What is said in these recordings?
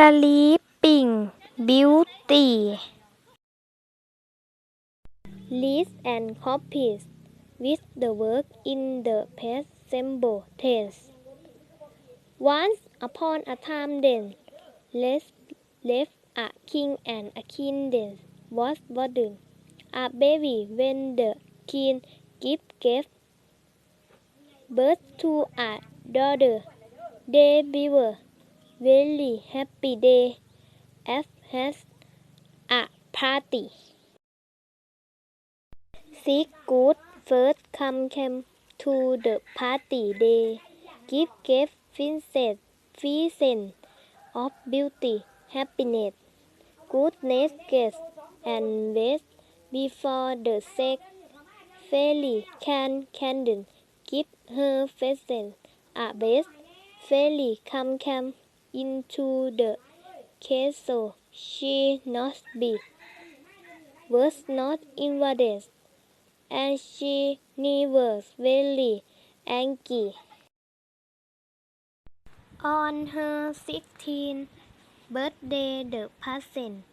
Sleeping Beauty List and copies with the work in the past simple tense. Once upon a time then left left a king and a kingdom was born a baby when the king give gave birth to a daughter. They were very happy day have had a party. Six good first come came to the party. They give gave Vincent presents of beauty, happiness, goodness, grace, and wealth. Before the six fairy can candle give her present a best fairy come came into the castle. She not be was not invited, and she never very angry. On her sixteenth birthday, the peasant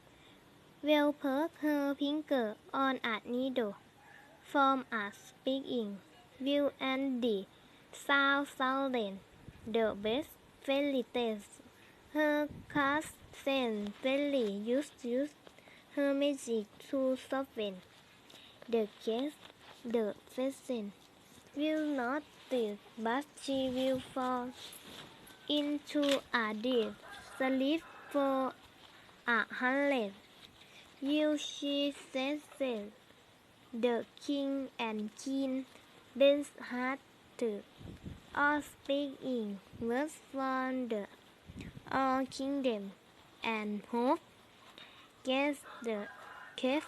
will put her finger on a needle, from a speaking view and the sound sounded the best fairy tales. Her cousin fairy used use her magic to soften the case. The peasant will not think, but she will fall into a deep sleep for a hundred years. She says the king and queen then had to all speak in words from the all kingdom and hope. Guess the cave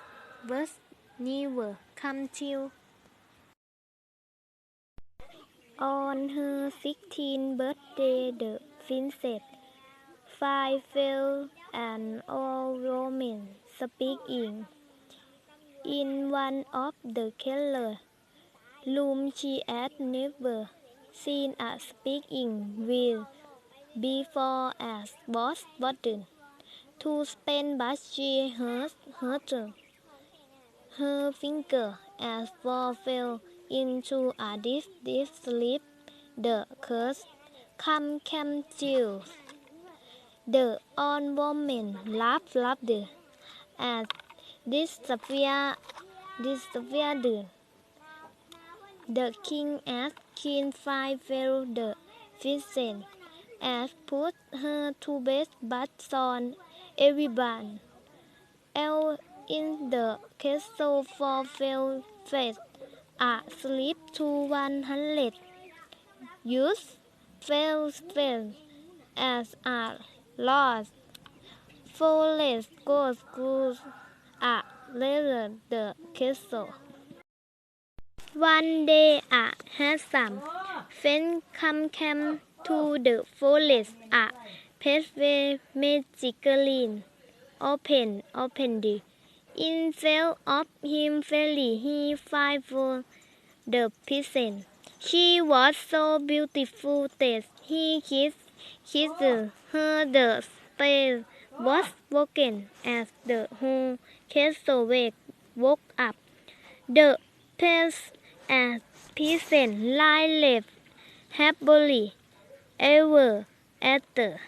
was never come till. On her sixteenth birthday, the princess five fell and all woman speaking in one of the keller room. She had never seen a speaking wheel before as was button to spend, but she hurt hurt her finger as fall fell into a deep, deep sleep. The curse come came to the old woman laughed, laughed, and disappeared, disappeared. The king asked King Five fell the vision and put her to bed, but saw everyone else in the castle for fell fast asleep to one hundred years. Fell fell as a lost forest goes goes a leather the castle. One day a handsome friend come came to the forest. A pathway magically open opened. Instead of him fairy he for the peasant. She was so beautiful that he kissed, kissed her. The spell was broken as the whole castle wake woke up. The prince and peasant lie lived happily ever after.